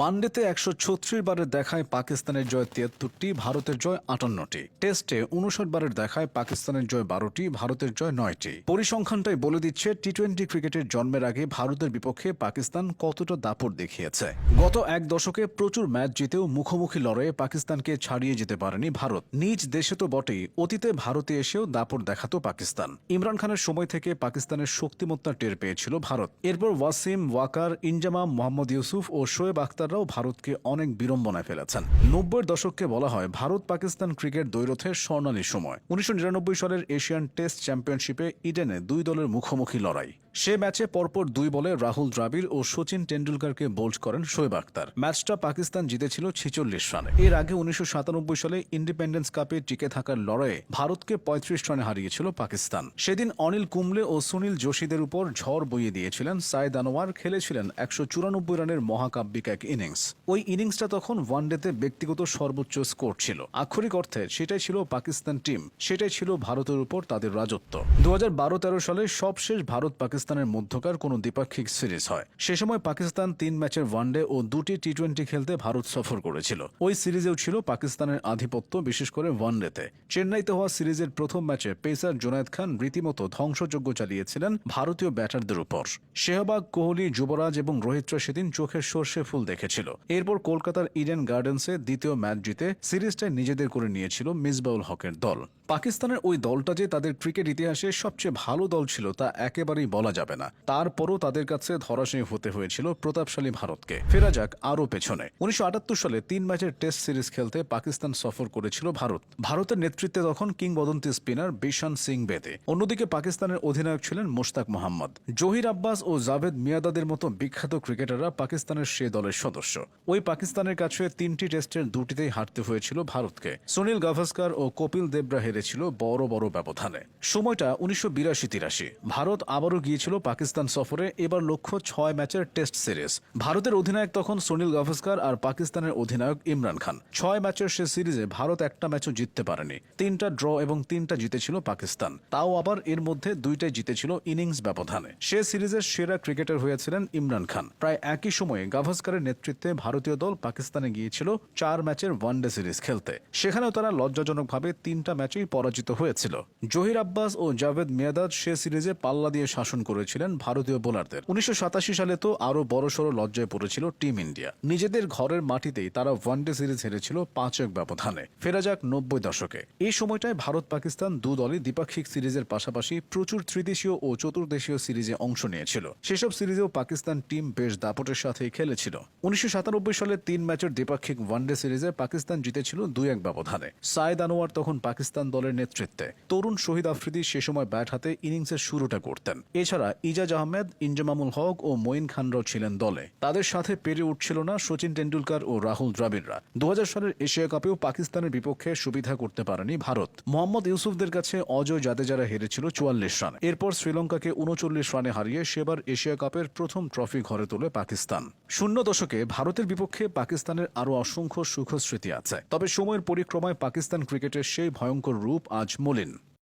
ওয়ানডেতে একশো ছত্রিশ বারের দেখায় পাকিস্তানের জয় তিয়াত্তরটি ভারতের জয় আটান্নটি। টেস্টে উনষাট বারের দেখায় পাকিস্তানের জয় বারোটি, ভারতের জয় নয়টি। পরিসংখ্যানটাই বলে দিচ্ছে টি টোয়েন্টি ক্রিকেটের জন্মের আগে ভারতের বিপক্ষে পাকিস্তান কতটা দাপট দেখিয়েছে। গত এক দশকে প্রচুর ম্যাচ জিতেও মুখোমুখি লড়াইয়ে পাকিস্তানকে ছাড়িয়ে যেতে পারেনি ভারত। নিজ দেশে তো বটেই, অতীতে ভারতে এসেও দাপট দেখাতো পাকিস্তান। ইমরান খানের সময় থেকে পাকিস্তানের শক্তিমত্তা টের পেয়েছিল ভারত। এরপর ওয়াসিম ওয়াকার, ইনজামা মোহাম্মদ ইউসুফ ও শোয়েব আখতাররাও ভারতকে অনেক বিড়ম্বনায় ফেলেছেন। নব্বইয়ের দশককে বলা হয় ভারত পাকিস্তান ক্রিকেট দ্বৈরথের স্বর্ণালী সময়। উনিশশো নিরানব্বই সালের এশিয়ান টেস্ট চ্যাম্পিয়নশিপে ইডেনে দুই দলের মুখোমুখি লড়াই। সে ম্যাচে পরপর দুই বলে রাহুল দ্রাবিড় ও সচিন টেন্ডুলকারকে বোল্ড করেন শোয়েব আখতার। ম্যাচটা পাকিস্তান জিতেছিল ছেচল্লিশ রানে। এর আগে উনিশশো সাতানব্বই সালে ইন্ডিপেন্ডেন্স কাপে টিকে থাকার লড়াইয়ে ভারতকে পঁয়ত্রিশ রানে হারিয়েছিল পাকিস্তান। সেদিন অনিল কুম্বলে ও সুনীল যোশীদের উপর ঝড় বইয়ে দিয়েছিলেন সাইদ আনোয়ার, খেলেছিলেন একশো চুরানব্বই রানের মহাকাব্যিক এক ইনিংস। ওই ইনিংসটা তখন ওয়ানডেতে ব্যক্তিগত সর্বোচ্চ স্কোর ছিল। আক্ষরিক অর্থে সেটাই ছিল পাকিস্তান টিম, সেটাই ছিল ভারতের উপর তাদের রাজত্ব। দু হাজার সালে সবশেষ ভারত পাকিস্তানের মধ্যকার কোনো দ্বিপাক্ষিক সিরিজ হয়। সে সময় পাকিস্তান তিন ম্যাচের ওয়ানডে ও দুটি টি টোয়েন্টি খেলতে ভারত সফর করেছিল। ওই সিরিজেও ছিল পাকিস্তানের আধিপত্য, বিশেষ করে ওয়ানডেতে। চেন্নাইতে হওয়া সিরিজের প্রথম ম্যাচে পেসার জোনায়েদ খান রীতিমতো ধ্বংসযজ্ঞ চালিয়েছিলেন ভারতীয় ব্যাটারদের উপর। শেহবাগ, কোহলি, যুবরাজ এবং রোহিতরা সেদিন চোখের সর্ষে ফুল দেখেছিল। এরপর কলকাতার ইডেন গার্ডেন্সে দ্বিতীয় ম্যাচ জিতে সিরিজটা নিজেদের করে নিয়েছিল মিসবাউল হকের দল। পাকিস্তানের ওই দলটা যে তাদের ক্রিকেট ইতিহাসে সবচেয়ে ভালো দল ছিল তা একেবারেই বলা যাবে না। তারপরও তাদের কাছে ধরাশায়ী হতে হয়েছিল প্রতাপশালী ভারতকে। ফেরা যাক আরও পেছনে। উনিশশো সালে তিন ম্যাচের টেস্ট সিরিজ খেলতে পাকিস্তান সফর করেছিল ভারত। ভারতের নেতৃত্বে তখন কিংবদন্তি স্পিনার বিশান সিং বেদে। অন্যদিকে পাকিস্তানের অধিনায়ক ছিলেন মোশতাক মোহাম্মদ। জহির আব্বাস ও জাভেদ মিয়াদাদের মতো বিখ্যাত ক্রিকেটাররা পাকিস্তানের সে দলের সদস্য। ওই পাকিস্তানের কাছে তিনটি টেস্টের দুটিতেই হারতে হয়েছিল ভারতকে। সুনীল গাভাস্কার ও কপিল দেবরা হেরেছিল বড় বড় ব্যবধানে। সময়টা উনিশশো বিরাশি তিরাশি। ভারত আবারও গিয়েছিল পাকিস্তান সফরে এবার লক্ষ্য ছয় ম্যাচের টেস্ট সিরিজ। ভারতের অধিনায়ক তখন সুনীল গাভাস্কার আর পাকিস্তানের অধিনায়ক ইমরান খান। ছয় ম্যাচের সে সিরিজে ভারত একটা ম্যাচও জিততে পারেনি। তিনটা ড্র এবং তিনটা জিতেছিল পাকিস্তান। তাও আবার এর মধ্যে দুইটাই জিতেছিল ইনিংস ব্যবধানে। সে সিরিজের সেরা ক্রিকেটার হয়েছিলেন ইমরান খান। প্রায় একই সময়ে গাভাস্কারের নেতৃত্বে ভারতীয় দল পাকিস্তানে গিয়েছিল চার ম্যাচের ওয়ানডে সিরিজ খেলতে। সেখানেও তারা লজ্জাজনকভাবে তিনটা ম্যাচেই পরাজিত হয়েছিল। জহির আব্বাস ও জাভেদ মেয়াদাদ সে সিরিজে পাল্লা দিয়ে শাসন করেছিলেন ভারতীয় বোলারদের। উনিশশো সাতাশি সালে তো আরও বড়সড় লজ্জায় পড়েছিল টিম ইন্ডিয়া। নিজেদের ঘরের মাটিতেই তারা ওয়ানডে সিরিজ হেরেছিল পাঁচ এক ব্যবধানে। ফেরা যাক নব্বই দশকে। এই সময়টায় ভারত পাকিস্তান দু দলই দ্বিপাক্ষিক সিরিজের পাশাপাশি প্রচুর ত্রিদেশীয় ও চতুর্দেশীয় সিরিজে অংশ নিয়েছিল। সেসব সিরিজেও পাকিস্তান টিম বেশ দাপটের সাথেই খেলেছিল। উনিশশো সাতানব্বই সালে তিন ম্যাচের দ্বিপাক্ষিক ওয়ানডে সিরিজে পাকিস্তান জিতেছিল দুই এক ব্যবধানে। সাইদ আনোয়ার তখন পাকিস্তান দলের নেতৃত্বে। তরুণ শহীদ আফ্রিদি সে সময় ব্যাট হাতে ইনিংসের শুরুটা করতেন। এছাড়া ইজাজ আহমেদ, ইনজামামুল হক ও মঈন খানরাও ছিলেন দলে। তাদের সাথে পেরে উঠছিল না সচিন টেন্ডুলকার ও রাহুল দ্রাবিড়রা। দু হাজার সালের এশিয়া কাপেও পাকিস্তানের বিপক্ষে সুবিধা করতে পারেনি ভারত। মোহাম্মদ ইউসুফদের কাছে অজয় জাদেজারা হেরেছিল চুয়াল্লিশ রান। এরপর শ্রীলঙ্কাকে উনচল্লিশ রানে হারিয়ে সেবার এশিয়া কাপের প্রথম ট্রফি ঘরে তোলে পাকিস্তান। শূন্য দশকে ভারতের বিপক্ষে পাকিস্তানের আরও অসংখ্য সুখ স্মৃতি আছে। তবে সময়ের পরিক্রমায় পাকিস্তান ক্রিকেটের সেই ভয়ঙ্কর রূপ আজ মলিন।